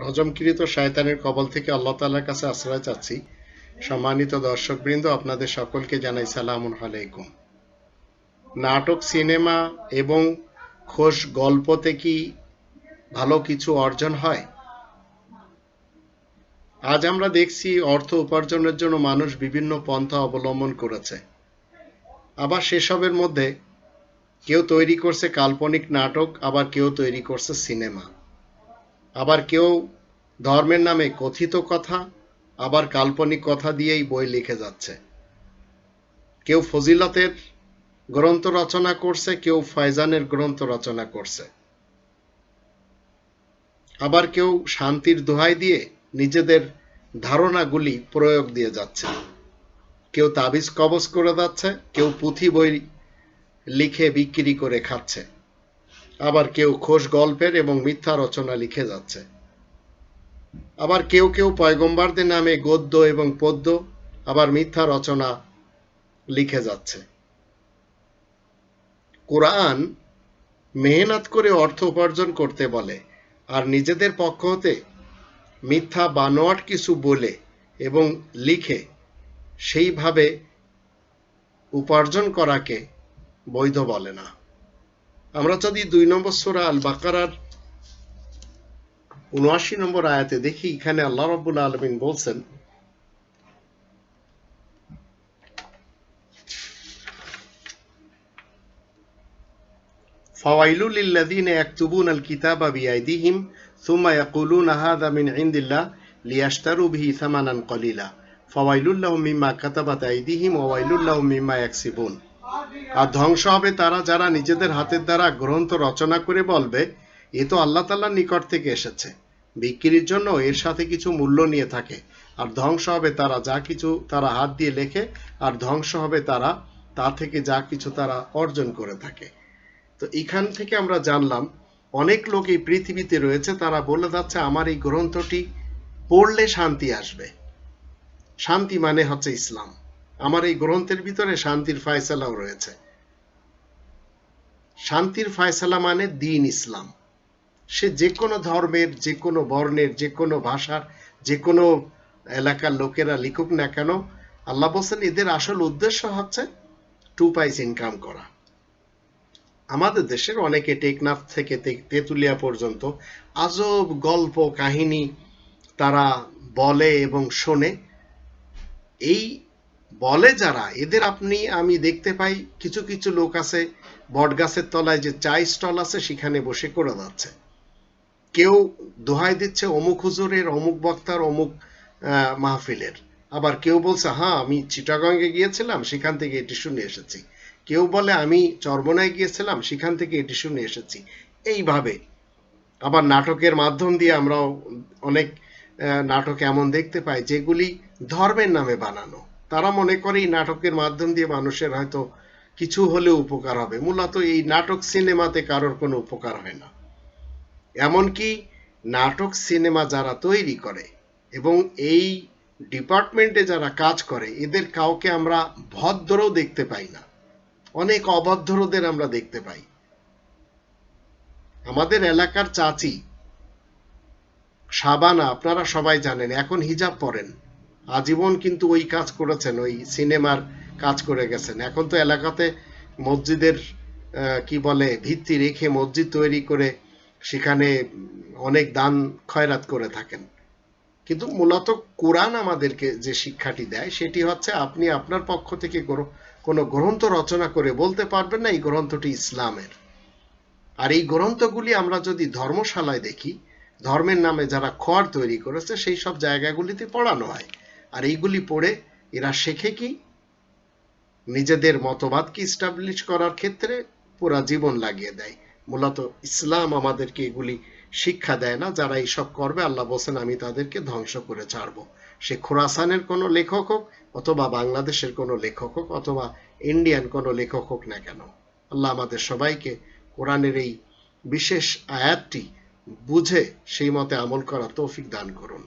হজমকৃত শয়তানের কবল থেকে আল্লাহ তাআলার কাছে আশ্রয় চাচ্ছি। সম্মানিত দর্শকবৃন্দ, আপনাদের সকলকে জানাই সালামুন আলাইকুম। নাটক, সিনেমা এবং খোশ গল্পতে কি ভালো কিছু অর্জন হয়? আজ আমরা দেখছি অর্থ উপার্জনের জন্য মানুষ বিভিন্ন পন্থা অবলম্বন করেছে। আবার সেসবের মধ্যে কেউ তৈরি করছে কাল্পনিক নাটক, আবার কেউ তৈরি করছে সিনেমা। আবার কেউ ধর্মের নামে কথিত কথা, আবার কাল্পনিক কথা দিয়েই বই লিখে যাচ্ছে। কেউ ফজিলতের গ্রন্থ রচনা করছে, কেউ ফয়জানের গ্রন্থ রচনা করছে। আবার কেউ শান্তির দোহাই দিয়ে নিজেদের ধারণাগুলি প্রয়োগ দিয়ে যাচ্ছে। কেউ তাবিজ কবজ করে যাচ্ছে, কেউ পুঁথি বই লিখে বিক্রি করে খাচ্ছে। আবার কেউ খোশ গল্পের এবং মিথ্যা রচনা লিখে যাচ্ছে। আবার কেউ কেউ পয়গম্বারদের নামে গদ্য এবং পদ্য, আবার মিথ্যা রচনা লিখে যাচ্ছে। কোরআন মেহনত করে অর্থ উপার্জন করতে বলে, আর নিজেদের পক্ষ হতে মিথ্যা বানোয়াট কিছু বলে এবং লিখে, সেইভাবে উপার্জন করাকে বৈধ বলে না। আমরা যদি দুই নম্বর সুরা আল বাকারার উনআশি নম্বর আয়াতে দেখি এখানে আল্লাহ রব্বুল আলমিন বলছেন فويل للذين يكتبون الكتاب بأيديهم ثم يقولون هذا من عند الله ليشتروا به ثمنا قليلا فويل لهم مما كتبت أيديهم وويل لهم مما يكسبون আর ধ্বংস হবে তারা যারা নিজেদের হাতের দ্বারা গ্রন্থ রচনা করে বলবে, এ তো আল্লাহ তাল্লাহর নিকট থেকে এসেছে। বিক্রির জন্য এর সাথে কিছু মূল্য নিয়ে থাকে। আর ধ্বংস হবে তারা যা কিছু তারা হাত দিয়ে লেখে, আর ধ্বংস হবে তারা তা থেকে যা কিছু তারা অর্জন করে থাকে। তো এখান থেকে আমরা জানলাম, অনেক লোক এই পৃথিবীতে রয়েছে, তারা বলে যাচ্ছে, আমার এই গ্রন্থটি পড়লে শান্তি আসবে। শান্তি মানে হচ্ছে ইসলাম। আমার এই গ্রন্থের ভিতরে শান্তির ফায়সালাও রয়েছে। শান্তির ফায়সালা মানে দিন ইসলাম। সে যে কোনো ধর্মের যে কোনো বর্ণের যে কোনো ভাষার যে কোনো এলাকার লোকেরা লিখুক না কেন, আল্লাহ বলছেন, এদের আসল উদ্দেশ্য হচ্ছে টু পাইস ইনকাম করা। আমাদের দেশের অনেকে টেকনাফ থেকে তেতুলিয়া পর্যন্ত আজব গল্প, কাহিনী তারা বলে এবং শোনে। এই বলে যারা, এদের আপনি, আমি দেখতে পাই কিছু কিছু লোক আছে, বটগাছের তলায় যে চা স্টল আছে, সেখানে বসে করে যাচ্ছে। কেউ দোহাই দিচ্ছে অমুক হুজুরের, অমুক বক্তার, অমুক মাহফিলের। আবার কেউ বলছে হ্যাঁ আমি চিটাগঙ্গে গিয়েছিলাম, সেখান থেকে এটি শুনে এসেছি। কেউ বলে, আমি চর্বনায় গিয়েছিলাম, সেখান থেকে এটি শুনে এসেছি। এইভাবে। আবার নাটকের মাধ্যম দিয়ে আমরাও অনেক নাটক এমন দেখতে পাই, যেগুলি ধর্মের নামে বানানো। তারা মনে করে এই নাটকের মাধ্যম দিয়ে মানুষের হয়তো কিছু হলেও উপকার হবে। মূলত এই নাটক সিনেমাতে কারোর কোনো উপকার হয় না। এমনকি নাটক সিনেমা যারা তৈরি করে এবং এই ডিপার্টমেন্টে যারা কাজ করে, এদের কাউকে আমরা ভদ্রও দেখতে পাই না। অনেক অভদ্রদের আমরা দেখতে পাই। আমাদের এলাকার চাচি সাবানা আপনারা সবাই জানেন, এখন হিজাব পরেন। আজীবন কিন্তু ওই কাজ করেছেন, ওই সিনেমার কাজ করে গেছেন। এখন তো এলাকাতে মসজিদের কি বলে, ভিত্তি রেখে মসজিদ তৈরি করে সেখানে অনেক দান খয়রাত করে থাকেন। কিন্তু মূলত কোরআন আমাদেরকে যে শিক্ষাটি দেয়, সেটি হচ্ছে আপনি আপনার পক্ষ থেকে কোনো গ্রন্থ রচনা করে বলতে পারবেন না, এই গ্রন্থটি ইসলামের। আর এই গ্রন্থগুলি আমরা যদি ধর্মশালায় দেখি, ধর্মের নামে যারা খোয়ার তৈরি করেছে, সেই সব জায়গাগুলিতে পড়ানো হয়। আর এইগুলি পড়ে এরা শেখে কি? নিজেদের মতবাদকে ইস্টাবলিশ করার ক্ষেত্রে পুরা জীবন লাগিয়ে দেয়। মূলত ইসলাম আমাদেরকে এগুলি শিক্ষা দেয় না, যারা এইসব করবে, আল্লাহ বলছেন, আমি তাদেরকে ধ্বংস করে ছাড়ব। সে খোরাসানের কোনো লেখক হোক, অথবা বাংলাদেশের কোনো লেখক হোক, অথবা ইন্ডিয়ান কোনো লেখক হোক না কেন, আল্লাহ আমাদের সবাইকে কোরআনের এই বিশেষ আয়াতটি বুঝে সেই মতে আমল করা তৌফিক দান করুন।